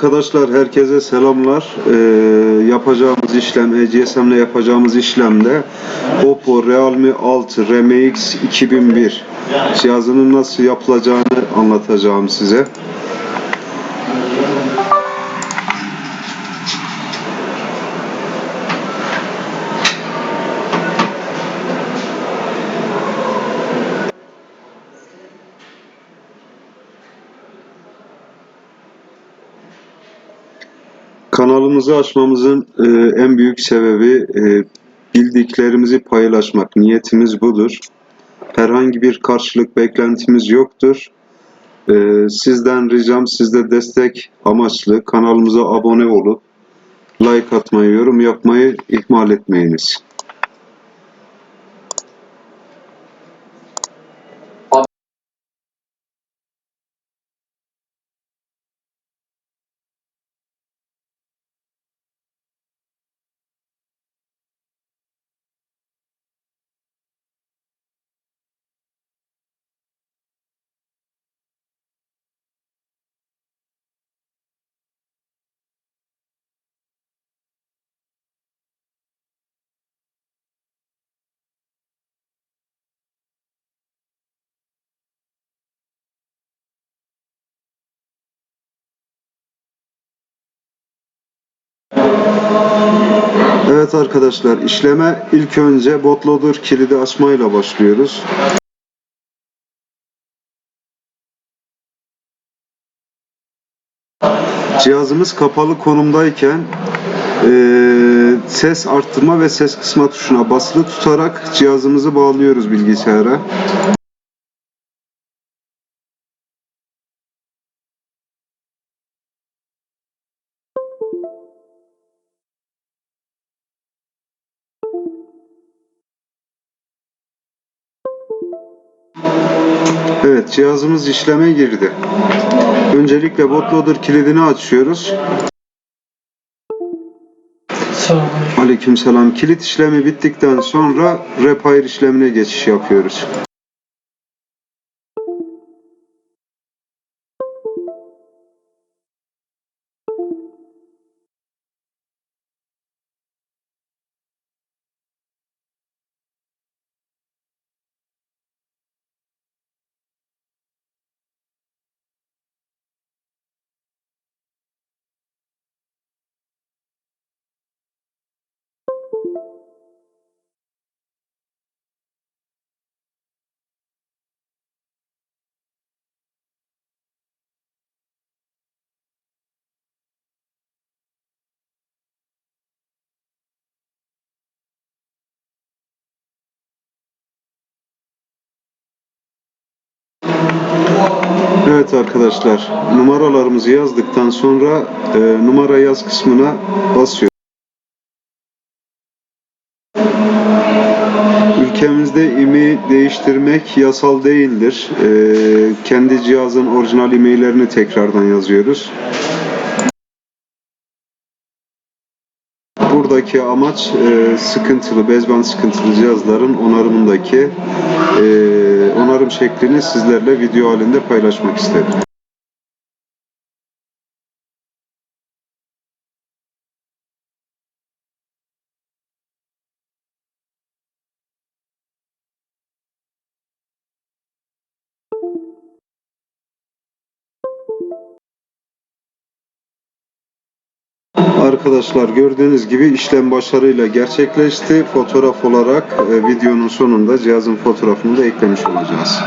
Arkadaşlar herkese selamlar. Ee, yapacağımız işlem, ECSM ile yapacağımız işlemde Oppo Realme 6 RMX 2001 cihazının nasıl yapılacağını anlatacağım size. Kanalımızı açmamızın e, en büyük sebebi e, bildiklerimizi paylaşmak. Niyetimiz budur. Herhangi bir karşılık beklentimiz yoktur. E, sizden ricam sizde destek amaçlı kanalımıza abone olup like atmayı, yorum yapmayı ihmal etmeyiniz. Evet arkadaşlar işleme ilk önce bootloader kilidi açmayla başlıyoruz. Cihazımız kapalı konumdayken eee, ses arttırma ve ses kısma tuşuna basılı tutarak cihazımızı bağlıyoruz bilgisayara. Evet cihazımız işleme girdi. Öncelikle bootloader kilidini açıyoruz. Aleykümselam. Kilit işlemi bittikten sonra repair işlemine geçiş yapıyoruz. Evet arkadaşlar numaralarımızı yazdıktan sonra e, numara yaz kısmına basıyoruz. Ülkemizde IMEI değiştirmek yasal değildir. E, kendi cihazın orijinal IMEI'lerini tekrardan yazıyoruz. Buradaki amaç e, sıkıntılı, bezband sıkıntılı cihazların onarımındaki e, onarım şeklini sizlerle video halinde paylaşmak istedim. Arkadaşlar gördüğünüz gibi işlem başarıyla gerçekleşti. Fotoğraf olarak e, videonun sonunda cihazın fotoğrafını da eklemiş olacağız.